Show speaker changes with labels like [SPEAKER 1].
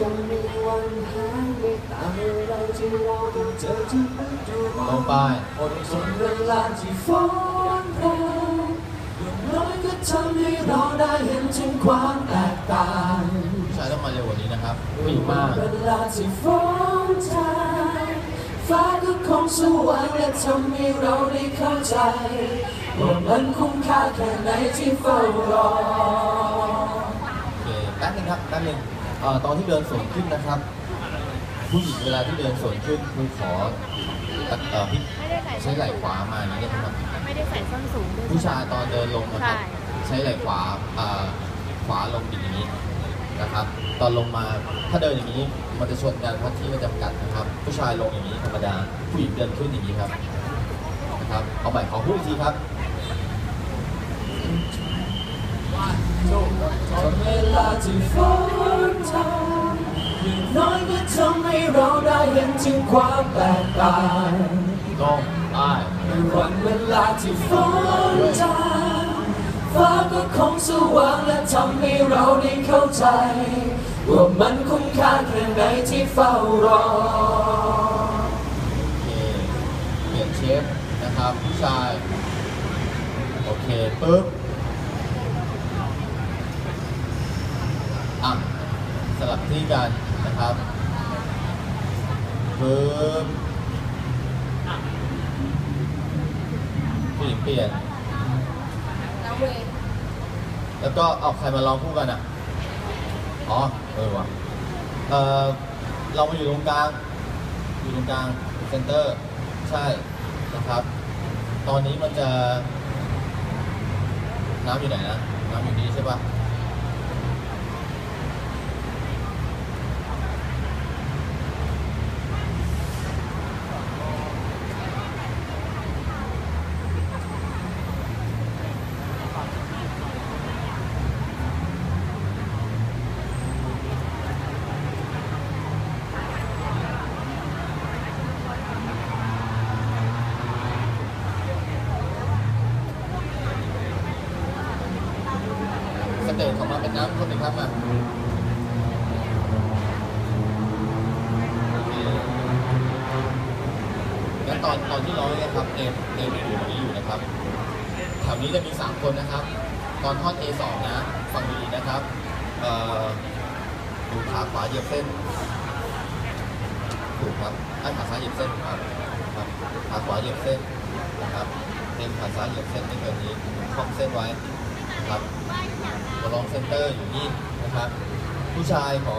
[SPEAKER 1] ต้องมีวันหายไม่ตามเวลาที่เราต้องเจอทุกฤดู
[SPEAKER 2] ลงไป
[SPEAKER 1] อดทนเวลาที่ฝนแรงอย่างน้อยก็ทำให้เราได้เห็นถึงความแตกต่าง
[SPEAKER 2] ผู้ชายต้องมาเร็วกว่านี้นะครับผู้หญิงมาก
[SPEAKER 1] เวลาที่ฝนจางฟ้าก็คงสว่างและทำให้เราได้เข้าใจว่ามันคุ้มค่าแค่ไหนที่เฝ้ารอ
[SPEAKER 2] โอเคแป๊บนึงครับแป๊บนึงเอ่อ ตอนที่เดินสวนขึ้นนะครับ ผู้หญิงเวลาที่เดินสวนขึ้นครูขอเอ่อพี่
[SPEAKER 3] ไม่ได้ใส่
[SPEAKER 2] ใช้ไหล่ขวามาอย่างนี้ได้ไหมครับ
[SPEAKER 3] ไม่ได้ใส่ส้นสูงด้วย
[SPEAKER 2] ผู้ชายตอนเดินลงนะครับ
[SPEAKER 3] ใช่
[SPEAKER 2] ใช้ไหล่ขวาเอ่อขวาลงบิดอย่างนี้นะครับ ตอนลงมาถ้าเดินอย่างนี้มันจะชนกันเพราะที่มันจำกัดนะครับ ผู้ชายลงอย่างนี้ธรรมดา ผู้หญิงเดินขึ้นอย่างนี้ครับนะครับเอาใหม่ขอพูดอีกทีครับ
[SPEAKER 1] ตอนเวลาที่ฝน ทางอย่างน้อยก็ทำให้เราได้เห็นถึงความแตกต่าง
[SPEAKER 2] ลงได้
[SPEAKER 1] วันเวลาที่ฝนจางฟ้าก็คงสว่างและทำให้เราได้เข้าใจ ว่ามันคุ้มค่าแค่ไหนที่เฝ้ารอ
[SPEAKER 2] โอเคเปลี่ยนเชฟนะครับผู้ชายโอเคปึ๊บอะ สลับที่กันนะครับปึ๊บผู้หญิงเปลี่ยน
[SPEAKER 3] แล้วเวย์
[SPEAKER 2] แล้วก็เอาใครมาลองคู่กันอะ อ๋อ เออวะเออเรามาอยู่ตรงกลาง อยู่ตรงกลางเซนเตอร์ ใช่ นะครับ ตอนนี้มันจะ น้ำอยู่ไหนนะ น้ำอยู่นี่ใช่ปะ สเตจของมันเป็นน้ำคนหนึ่งครับมาโอเคงั้นตอนตอนที่ร้องเนี่ยครับเอมเอมอยู่ตรงนี้อยู่นะครับแถวนี้จะมี 3 คนนะครับ ตอนท่อน A2 นะฟังดีๆนะครับเอ่อดูขาขวาเหยียบเส้นถูกครับไอ้ขาซ้ายเหยียบเส้นครับครับขาขวาเหยียบเส้นนะครับเอ็นขาซ้ายเหยียบเส้นไม่เกินนี้คล่อมเส้นไว้ นะครับตัวรองเซนเตอร์อยู่นี่นะครับ ผู้ชายขอ